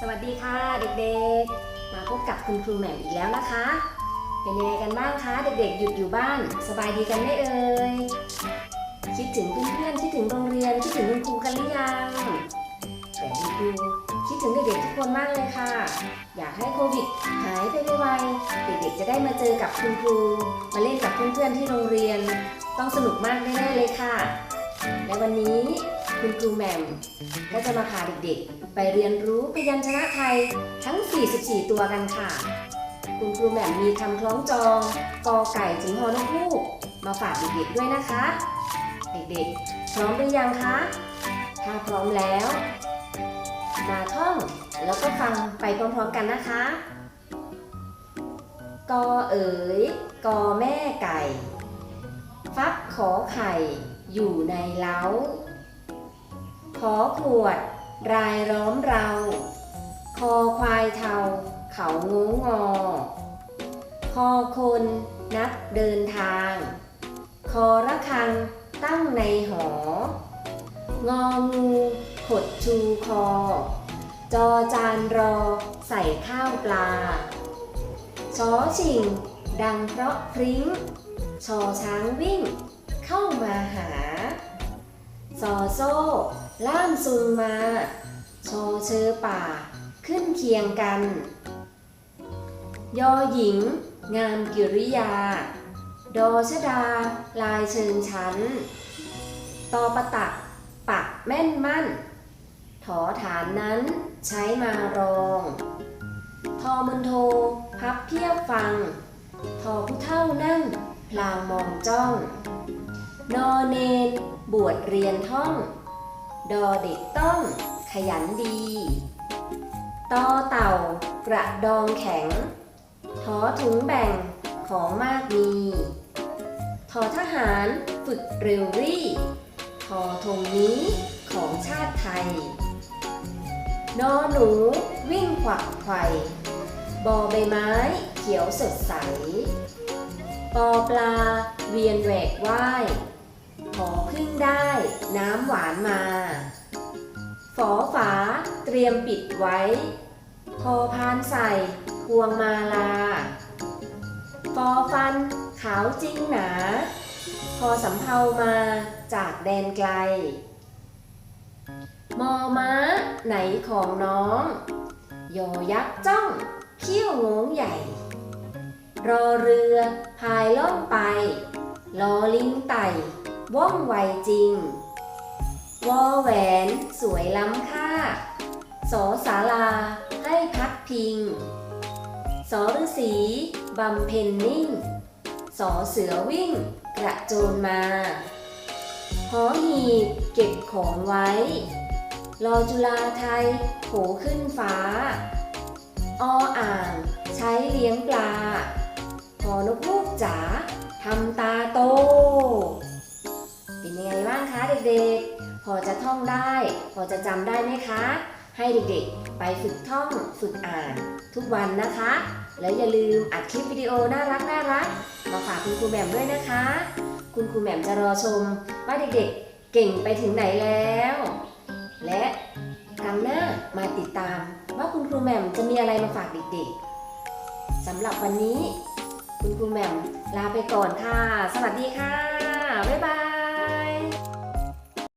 สวัสดีค่ะเด็กๆ มาพบกับคุณครูแหม่มอีกแล้วนะคะ เป็นยังไงกันบ้างคะเด็กๆ หยุดอยู่บ้าน สบายดีกันไหมเอ่ย คิดถึงเพื่อนๆ คิดถึงโรงเรียน คิดถึงคุณครูกันหรือยังแต่คุณครูคิดถึงเด็กๆทุกคนมากเลยค่ะ อยากให้โควิดหายไปไวๆ เด็กๆ จะได้มาเจอกับคุณครู มาเล่นกับเพื่อนๆ ที่โรงเรียน ต้องสนุกมากแน่ๆเลยค่ะ และวันนี้ คุณครูแหม่มก็จะมาพาเด็กๆ ไปเรียนรู้พยัญชนะไทยทั้ง 44 ตัวกันค่ะ คุณครูแหม่มมีคำคล้องจองกอไก่ถึงฮอนกฮูกมาฝากเด็กๆด้วยนะคะ เด็กๆ พร้อมหรือยังคะ ถ้าพร้อมแล้ว มาท่องแล้วก็ฟังไปพร้อมๆกันนะคะกอเอ๋ยกอแม่ไก่ ฟักขอไข่อยู่ในเล้า ขอขวด รายล้อมเรา คอควายเทา เขางูงอ คอคนนักเดินทาง คอระคังตั้งในหอ งองูขดชูคอ จอจานรอใส่ข้าวปลาชอชิง ดังเพราะพริ้ง ชอช้างวิ่ง เข้ามาหา ซอโซ่ ล่ามซุงมาชอเชอป่า ขึ้นเคียงกัน ยอหญิง งามกิริยา ดอชดา ลายเชิงชั้น ตอประตัก ปักแม่นมั่น ถอฐานนั้นใช้มารอง ทอมันโท พับเพียบฟัง ทอผู้เท่านั่งพลางมองจ้อง นอเนน บวชเรียนท่อง ดอเด็กต้องขยันดีตอเต่ากระดองแข็งทอถุงแบ่งของมากมีทอทหารฝึกเร็วรี่ทอธงนี้ของชาติไทย นอหนูวิ่งขวักไขว่บอใบไม้เขียวสดใส ปอปลาเวียนแหวกว่าย ขอพึ่งได้น้ำหวานมา ฝอฝาเตรียมปิดไว้ พอพานใส่พวงมาลา ฟอฟันขาวจริงหนา พอสำเภามาจากแดนไกล มอม้าไหนของน้อง ยอยักษ์จ้องเขี้ยวงงใหญ่ รอเรือพายล่องไป ลอลิงไต่ ว่องไวจริง วอแหวน สวยล้ำค่า สอศาลา ให้พักพิง สอฤษีบำเพ็ญนิ่ง สอเสือวิ่ง กระโจนมา หอหีบเก็บของไว้ รอจุฬาไทยโผขึ้นฟ้า ออ่างใช้เลี้ยงปลา พอนกลูกจ๋าทำตาโต ด็กๆ พอจะท่องได้ พอจะจำได้ไหมคะ ให้เด็กๆ ไปฝึกท่องฝึกอ่านทุกวันนะคะ แล้วอย่าลืมอัดคลิปวิดีโอน่ารักน่ารักมาฝากคุณครูแหม่มด้วยนะคะ คุณครูแหม่มจะรอชมว่าเด็กๆ เก่งไปถึงไหนแล้ว และครั้งหน้ามาติดตามว่าคุณครูแหม่มจะมีอะไรมาฝากเด็กๆสำหรับวันนี้ คุณครูแหม่มลาไปก่อนค่ะ สวัสดีค่ะ บ๊ายบาย